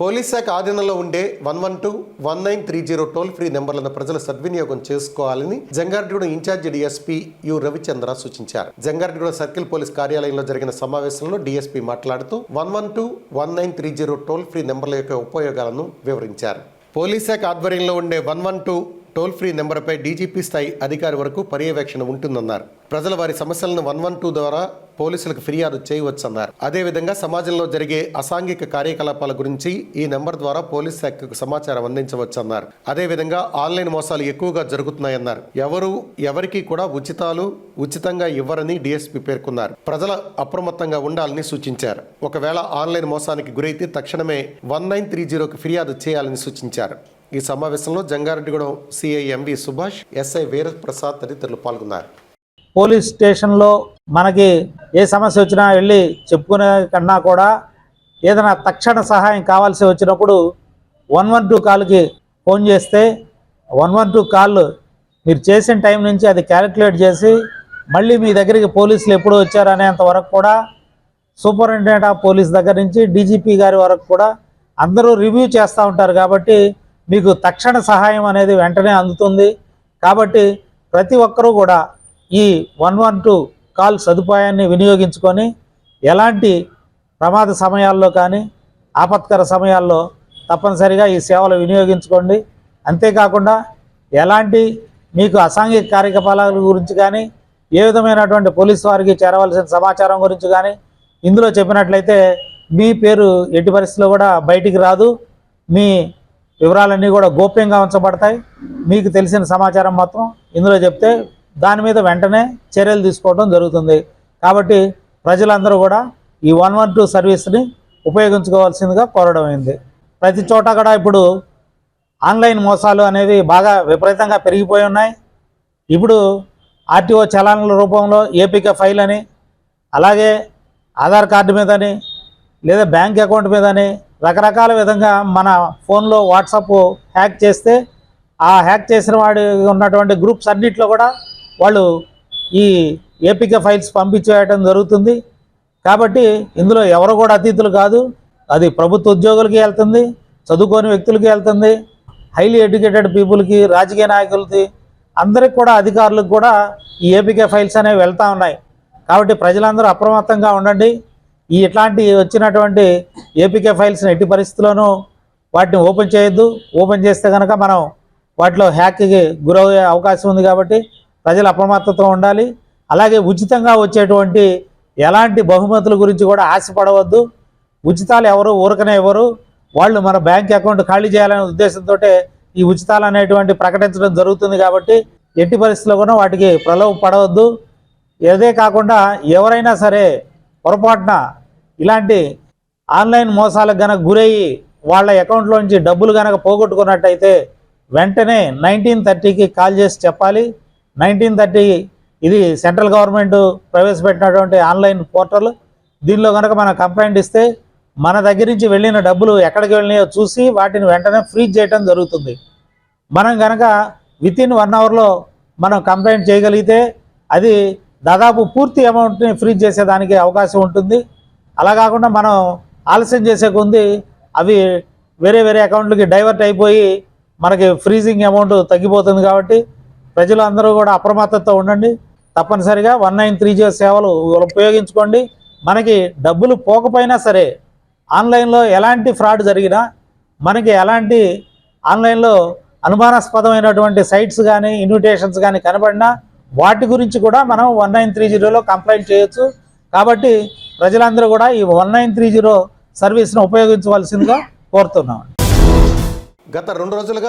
Police శాఖ ఆధీనంలో ఉండే one one two one nine three zero toll free నెంబర్లను ప్రజలు సద్వినియోగం చేసుకోవాలని Jangareddygudem incharge DSP U Ravichandra సూచించారు. జంగారెడ్డిగూడ సర్కిల్ పోలీస్ కార్యాలయంలో జరిగిన సమావేశంలో డిఎస్పీ మాట్లాడుతూ one one two one nine three zero toll free నెంబర్ల యొక్క ఉపయోగాలను వివరించారు. పోలీస్ శాఖ ఆధ్వర్యంలో ఉండే one one two toll free నెంబర్పై DGP స్థాయి అధికారి వరకు పర్యవేక్షణ ఉంటుందన్నారు. ప్రజలు వారి సమస్యలను వన్ వన్ టూ ద్వారా పోలీసులకు ఫిర్యాదు చేయవచ్చన్నారు. అదేవిధంగా సమాజంలో జరిగే అసాంఘిక కార్యకలాపాల గురించి ఈ నెంబర్ ద్వారా పోలీస్ శాఖకు సమాచారం అందించవచ్చన్నారు. అదేవిధంగా ఆన్లైన్ మోసాలు ఎక్కువగా జరుగుతున్నాయన్నారు. ఎవరు ఎవరికి కూడా ఉచితాలు ఉచితంగా ఇవ్వరని డీఎస్పీ పేర్కొన్నారు. ప్రజల అప్రమత్తంగా ఉండాలని సూచించారు. ఒకవేళ ఆన్లైన్ మోసానికి గురైతే తక్షణమే వన్ నైన్ త్రీ జీరోకి ఫిర్యాదు చేయాలని సూచించారు. ఈ సమావేశంలో Jangareddygudem CI MV Subhash SI Veeraprasad తదితరులు పాల్గొన్నారు. పోలీస్ స్టేషన్లో మనకి ఏ సమస్య వచ్చినా వెళ్ళి చెప్పుకునే కన్నా కూడా ఏదైనా తక్షణ సహాయం కావాల్సి వచ్చినప్పుడు వన్ వన్ టూ కాల్కి ఫోన్ చేస్తే వన్ వన్ టూ కాల్ మీరు చేసిన టైం నుంచి అది క్యాలిక్యులేట్ చేసి మళ్ళీ మీ దగ్గరికి పోలీసులు ఎప్పుడు వచ్చారు అనేంత వరకు కూడా సూపరింటెండెంట్ ఆఫ్ పోలీస్ దగ్గర నుంచి డీజీపీ గారి వరకు కూడా అందరూ రివ్యూ చేస్తూ ఉంటారు కాబట్టి మీకు తక్షణ సహాయం అనేది వెంటనే అందుతుంది. కాబట్టి ప్రతి ఒక్కరూ కూడా ఈ వన్ వన్ టూ కాల్ సదుపాయాన్ని వినియోగించుకొని ఎలాంటి ప్రమాద సమయాల్లో కానీ ఆపత్కర సమయాల్లో తప్పనిసరిగా ఈ సేవలు వినియోగించుకోండి. అంతేకాకుండా ఎలాంటి మీకు అసాంఘిక కార్యకలాపాల గురించి కానీ ఏ విధమైనటువంటి పోలీసు వారికి చేరవలసిన సమాచారం గురించి కానీ ఇందులో చెప్పినట్లయితే మీ పేరు ఎట్టి పరిస్థితిలో కూడా బయటికి రాదు. మీ వివరాలన్నీ కూడా గోప్యంగా ఉంచబడతాయి. మీకు తెలిసిన సమాచారం మొత్తం ఇందులో చెప్తే దాని మీద వెంటనే చర్యలు తీసుకోవడం జరుగుతుంది. కాబట్టి ప్రజలందరూ కూడా ఈ వన్ వన్ టూ సర్వీస్ని ఉపయోగించుకోవాల్సిందిగా కోరడం అయింది. ప్రతి చోట కూడా ఇప్పుడు ఆన్లైన్ మోసాలు అనేవి బాగా విపరీతంగా పెరిగిపోయి ఉన్నాయి. ఇప్పుడు ఆర్టీఓ చలాన్ల రూపంలో ఏపీకే ఫైల్ అని అలాగే ఆధార్ కార్డు మీదని లేదా బ్యాంక్ అకౌంట్ మీదని రకరకాల విధంగా మన ఫోన్లో వాట్సాప్ హ్యాక్ చేస్తే ఆ హ్యాక్ చేసిన వాడి ఉన్నటువంటి గ్రూప్స్ అన్నింటిలో కూడా వాళ్ళు ఈ ఏపీకే ఫైల్స్ పంపించేయటం జరుగుతుంది. కాబట్టి ఇందులో ఎవరు కూడా అతిథులు కాదు. అది ప్రభుత్వ ఉద్యోగులకి వెళ్తుంది చదువుకోని వ్యక్తులకి వెళ్తుంది హైలీ ఎడ్యుకేటెడ్ పీపుల్కి రాజకీయ నాయకులకి అందరికి కూడా అధికారులకు కూడా ఈ ఏపీకే ఫైల్స్ అనేవి వెళ్తూ ఉన్నాయి. కాబట్టి ప్రజలందరూ అప్రమత్తంగా ఉండండి. ఈ ఇట్లాంటి వచ్చినటువంటి ఏపీకే ఫైల్స్ని ఎట్టి పరిస్థితుల్లోనూ వాటిని ఓపెన్ చేయొద్దు. ఓపెన్ చేస్తే కనుక మనం వాటిలో హ్యాక్కి గురయ్యే అవకాశం ఉంది కాబట్టి ప్రజలు అప్రమత్తతో ఉండాలి. అలాగే ఉచితంగా వచ్చేటువంటి ఎలాంటి బహుమతుల గురించి కూడా ఆశపడవద్దు. ఉచితాలు ఎవరు ఊరకనే ఎవరు వాళ్ళు మన బ్యాంక్ అకౌంట్ ఖాళీ చేయాలనే ఉద్దేశంతో ఈ ఉచితాలు అనేటువంటి ప్రకటించడం జరుగుతుంది కాబట్టి ఎట్టి పరిస్థితుల్లో కూడా వాటికి ప్రలోభ పడవద్దు. ఇదే కాకుండా ఎవరైనా సరే పొరపాటున ఇలాంటి ఆన్లైన్ మోసాలకు గనక గురయ్యి వాళ్ళ అకౌంట్లోంచి డబ్బులు గనక పోగొట్టుకున్నట్టయితే వెంటనే నైన్టీన్ థర్టీకి కాల్ చేసి చెప్పాలి. నైన్టీన్ థర్టీ ఇది సెంట్రల్ గవర్నమెంట్ ప్రవేశపెట్టినటువంటి ఆన్లైన్ పోర్టల్. దీనిలో కనుక మనం కంప్లైంట్ ఇస్తే మన దగ్గర నుంచి వెళ్ళిన డబ్బులు ఎక్కడికి వెళ్ళినాయో చూసి వాటిని వెంటనే ఫ్రీజ్ చేయడం జరుగుతుంది. మనం కనుక విత్ ఇన్ వన్ అవర్లో మనం కంప్లైంట్ చేయగలిగితే అది దాదాపు పూర్తి అమౌంట్ని ఫ్రీజ్ చేసేదానికి అవకాశం ఉంటుంది. అలా కాకుండా మనం ఆలస్యం చేసే కొంది అవి వేరే వేరే అకౌంట్లకి డైవర్ట్ అయిపోయి మనకి ఫ్రీజింగ్ అమౌంట్ తగ్గిపోతుంది కాబట్టి ప్రజలు అందరూ కూడా అప్రమత్తతో ఉండండి. తప్పనిసరిగా వన్ నైన్ త్రీ జీరో సేవలు ఉపయోగించుకోండి. మనకి డబ్బులు పోకపోయినా సరే ఆన్లైన్లో ఎలాంటి ఫ్రాడ్ జరిగినా మనకి ఎలాంటి ఆన్లైన్లో అనుమానాస్పదమైనటువంటి సైట్స్ కానీ ఇన్విటేషన్స్ కానీ కనబడినా వాటి గురించి కూడా మనం వన్ నైన్ త్రీ జీరోలో కంప్లైంట్ చేయొచ్చు. కాబట్టి ప్రజలందరూ కూడా ఈ వన్ నైన్ త్రీ జీరో సర్వీస్ను ఉపయోగించవలసిందిగా కోరుతున్నాం. గత రెండు రోజులుగా